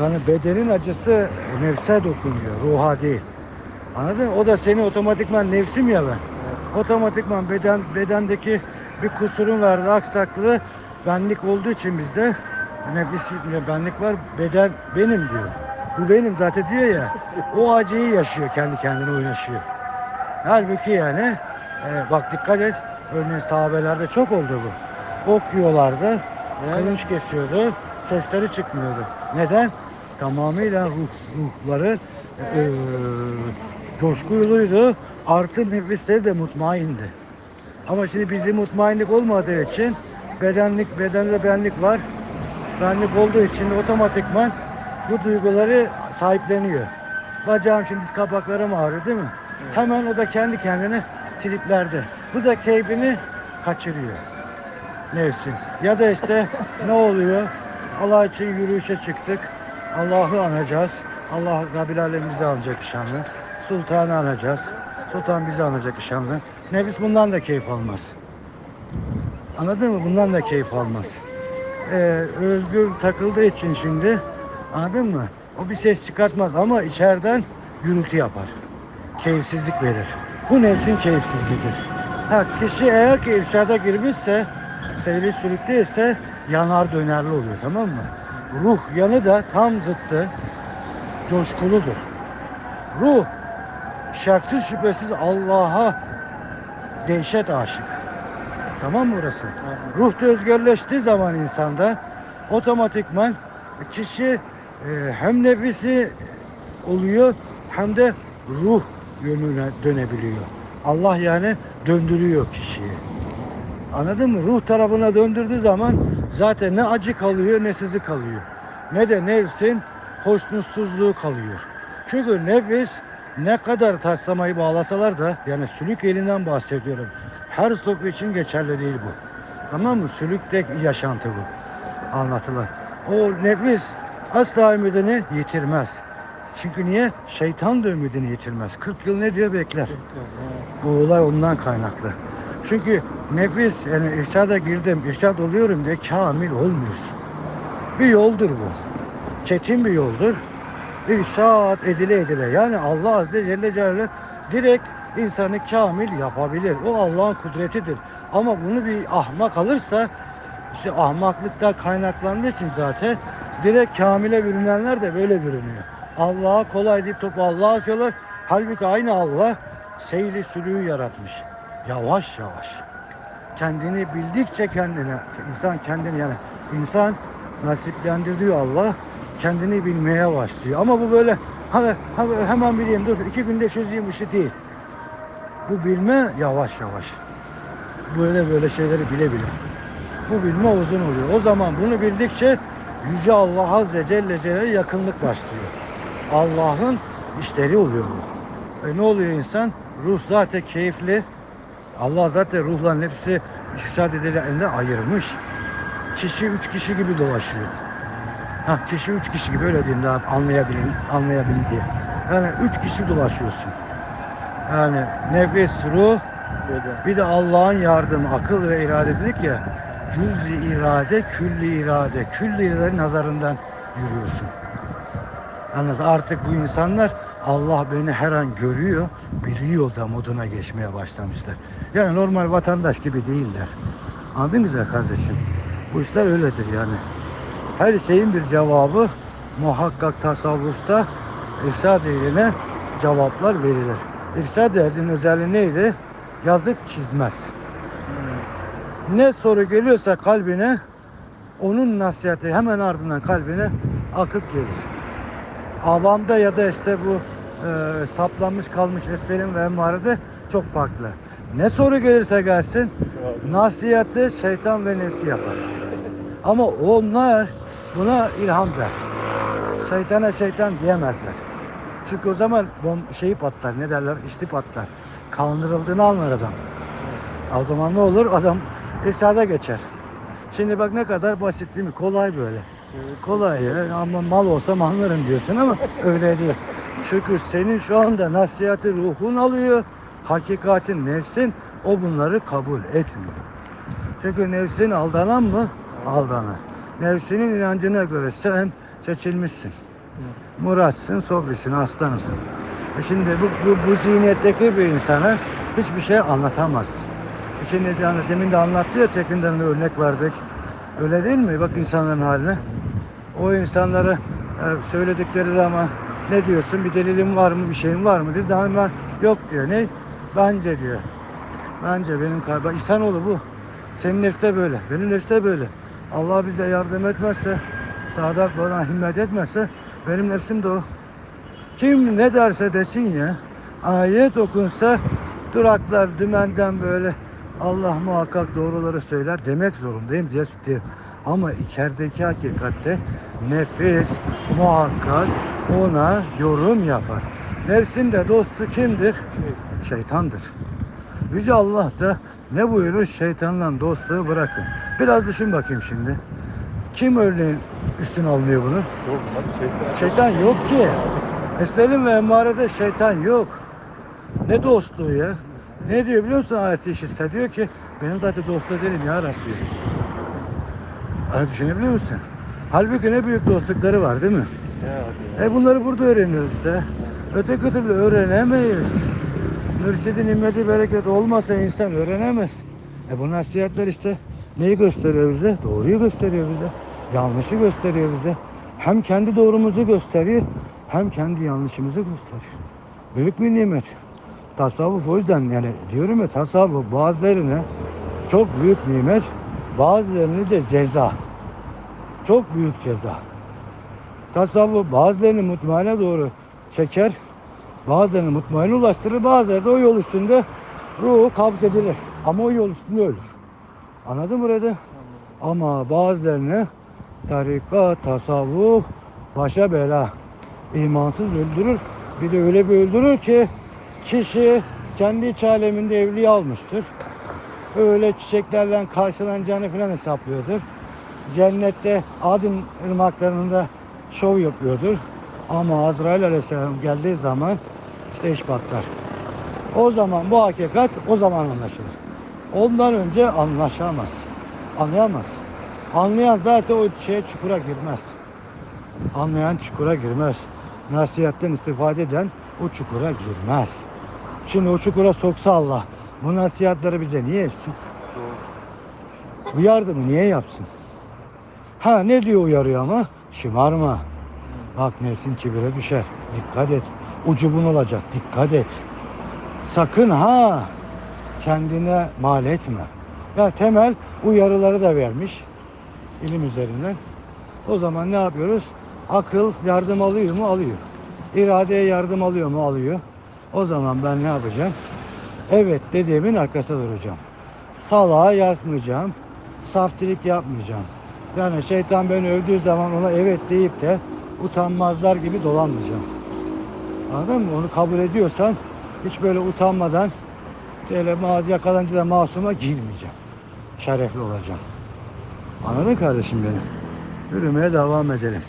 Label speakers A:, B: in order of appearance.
A: Yani bedenin acısı nefse dokunuyor, ruha değil. Anladın mı? O da seni otomatikman nefsim ya ben. Otomatikman beden bedendeki bir kusurun verdiği aksaklığı benlik olduğu için bizde nefis benlik var, beden benim diyor. Bu benim zaten diyor ya. O acıyı yaşıyor, kendi kendine oynaşıyor. Halbuki yani e, bak dikkat et. Örneğin sahabelerde çok oldu bu. Ok yiyorlardı, kılıç kesiyordu, sesleri çıkmıyordu. Neden? Tamamıyla ruh, ruhları e, coşkuluydu. Artı nefisleri de mutmaindi. Ama şimdi bizim mutmainlik olmadığı için bedenlik, bedende benlik var. Benlik olduğu için otomatikman bu duyguları sahipleniyor. Bacağım şimdi kapaklarım ağrıyor değil mi? Hemen o da kendi kendine triplerde. Bu da keyfini kaçırıyor. Nefsin. Ya da işte ne oluyor? Allah için yürüyüşe çıktık. Allah'ı anacağız. Allah Rabbil Alem bizi anacak inşallah. Sultanı anacağız. Sultan bizi anacak inşallah. Nefis bundan da keyif almaz. Anladın mı? Bundan da keyif almaz. Ee, özgür takıldığı için şimdi anladın mı? O bir ses çıkartmaz ama içeriden gürültü yapar. Keyifsizlik verir. Bu nefsin keyifsizliğidir. Ha, kişi eğer ki irşada girmişse, seyri sürükteyse yanar dönerli oluyor tamam mı? Ruh yanı da tam zıttı, coşkuludur. Ruh şartsız şüphesiz Allah'a dehşet aşık. Tamam mı orası? Ruh da özgürleştiği zaman insanda otomatikman kişi e, hem nefisi oluyor hem de ruh yönüne dönebiliyor. Allah yani döndürüyor kişiyi. Anladın mı? Ruh tarafına döndürdüğü zaman zaten ne acı kalıyor ne sızı kalıyor. Ne de nefsin hoşnutsuzluğu kalıyor. Çünkü nefis ne kadar taslamayı bağlasalar da yani sülük elinden bahsediyorum. Her stok için geçerli değil bu. Tamam mı? Sülükte yaşantı bu. Anlatılan. O nefis asla ümidini yitirmez. Çünkü niye? Şeytan da ümidini yitirmez. 40 yıl ne diyor bekler. Bu olay ondan kaynaklı. Çünkü nefis yani irşada girdim, irşad oluyorum diye kamil olmuyorsun. Bir yoldur bu. Çetin bir yoldur. İrşad edile edile. Yani Allah Azze Celle Celaluhu direkt insanı kamil yapabilir. O Allah'ın kudretidir. Ama bunu bir ahmak alırsa işte ahmaklıktan kaynaklandığı için zaten direkt kamile bürünenler de böyle bürünüyor. Allah'a kolay deyip topu Allah'a atıyorlar. Halbuki aynı Allah seyri sülüğü yaratmış. Yavaş yavaş. Kendini bildikçe kendine, insan kendini yani insan nasiplendiriyor Allah. Kendini bilmeye başlıyor. Ama bu böyle hani, hemen bileyim dur iki günde çözeyim işi değil. Bu bilme yavaş yavaş. Böyle böyle şeyleri bile bile. Bu bilme uzun oluyor. O zaman bunu bildikçe Yüce Allah Azze Celle Celaluhu yakınlık başlıyor. Allah'ın işleri oluyor bu. E ne oluyor insan? Ruh zaten keyifli. Allah zaten ruhla nefsi işaret edilenle ayırmış. Kişi üç kişi gibi dolaşıyor. Ha kişi üç kişi gibi öyle diyeyim daha anlayabilin, anlayabilin diye. Yani üç kişi dolaşıyorsun. Yani nefis, ruh, bir de Allah'ın yardımı, akıl ve irade dedik ya. Cüz-i irade, külli irade. Külli irade nazarından yürüyorsun. Anladın? Artık bu insanlar Allah beni her an görüyor, biliyor da moduna geçmeye başlamışlar. Yani normal vatandaş gibi değiller. Anladın mı güzel kardeşim? Bu işler öyledir yani. Her şeyin bir cevabı muhakkak tasavvufta irşad eline cevaplar verilir. İrşad ehlinin özelliği neydi? Yazıp çizmez. Ne soru geliyorsa kalbine onun nasihati hemen ardından kalbine akıp gelir. Avamda ya da işte bu e, saplanmış kalmış esferin ve emmarede çok farklı. Ne soru gelirse gelsin nasihatı şeytan ve nefsi yapar. Ama onlar buna ilham der. Şeytana şeytan diyemezler. Çünkü o zaman bom şeyi patlar, ne derler, içti patlar. Kandırıldığını anlar adam. O zaman ne olur? Adam irşada geçer. Şimdi bak ne kadar basit değil mi? Kolay böyle. Kolay ya. Ama mal olsam anlarım diyorsun ama öyle değil. Çünkü senin şu anda nasihati ruhun alıyor. Hakikatin nefsin o bunları kabul etmiyor. Çünkü nefsin aldanan mı? Aldanar. Nefsinin inancına göre sen seçilmişsin. Muratsın, sofisin, aslanısın. E şimdi bu, bu, bu zihniyetteki bir insana hiçbir şey anlatamaz. E Şimdi yani demin de anlattı ya tekinden örnek verdik. Öyle değil mi? Bak insanların haline. O insanlara e, söyledikleri zaman ne diyorsun? Bir delilin var mı? Bir şeyin var mı? Dedi. Ama yok diyor. Ne? Bence diyor. Bence benim kalbim. İnsanoğlu bu. Senin nefste böyle. Benim nefste böyle. Allah bize yardım etmezse, Sadat bana himmet etmezse benim nefsim de o. Kim ne derse desin ya, ayet okunsa duraklar dümenden böyle Allah muhakkak doğruları söyler demek zorundayım diye diye. Ama içerideki hakikatte nefis muhakkak ona yorum yapar. Nefsin de dostu kimdir? Şeytandır. Yüce Allah da ne buyurur? Şeytanla dostluğu bırakın. Biraz düşün bakayım şimdi. Kim örneğin üstüne alınıyor bunu?
B: Yok şeytan.
A: Şeytan yok ki. Eslerim ve emmarede şeytan yok. Ne dostluğu ya? Ne diyor biliyor musun ayet-i? Diyor ki benim zaten dostu değilim ya Rabbi. Hani düşünebiliyor musun? Halbuki ne büyük dostlukları var değil mi?
B: Ya
A: E bunları burada öğreniyoruz işte. Öteki türlü öğrenemeyiz. Mürşidin nimmeti bereket olmasa insan öğrenemez. E bu nasihatler işte neyi gösteriyor bize? Doğruyu gösteriyor bize. Yanlışı gösteriyor bize. Hem kendi doğrumuzu gösteriyor hem kendi yanlışımızı gösteriyor. Büyük bir nimet. Tasavvuf o yüzden yani diyorum ya tasavvuf bazılarına çok büyük nimet bazılarını da ceza. Çok büyük ceza. Tasavvuf bazılarını mutmaine doğru çeker, bazılarını mutmaine ulaştırır, bazıları da o yol üstünde ruhu kabz edilir. Ama o yol üstünde ölür. Anladın mı burada? Ama bazılarını tarikat, tasavvuf başa bela. imansız öldürür. Bir de öyle bir öldürür ki kişi kendi iç aleminde evliya almıştır. Öyle çiçeklerle karşılanacağını falan hesaplıyordur. Cennette Adın ırmaklarında şov yapıyordur. Ama Azrail Aleyhisselam geldiği zaman işte iş patlar. O zaman bu hakikat o zaman anlaşılır. Ondan önce anlaşamaz. Anlayamaz. Anlayan zaten o şeye çukura girmez. Anlayan çukura girmez. Nasihatten istifade eden o çukura girmez. Şimdi o çukura soksa Allah bu nasihatleri bize niye etsin? Uyardı mı niye yapsın? Ha ne diyor uyarıyor ama? Şımarma. Bak nefsin kibire düşer. Dikkat et. Ucubun olacak. Dikkat et. Sakın ha kendine mal etme. Ya temel uyarıları da vermiş ilim üzerinden. O zaman ne yapıyoruz? Akıl yardım alıyor mu? Alıyor. İradeye yardım alıyor mu? Alıyor. O zaman ben ne yapacağım? Evet dediğimin arkasında duracağım. Salağa yatmayacağım. Saftilik yapmayacağım. Yani şeytan beni övdüğü zaman ona evet deyip de utanmazlar gibi dolanmayacağım. Anladın mı? Onu kabul ediyorsam hiç böyle utanmadan şöyle yakalanınca da masuma girmeyeceğim. Şerefli olacağım. Anladın kardeşim benim? Yürümeye devam edelim.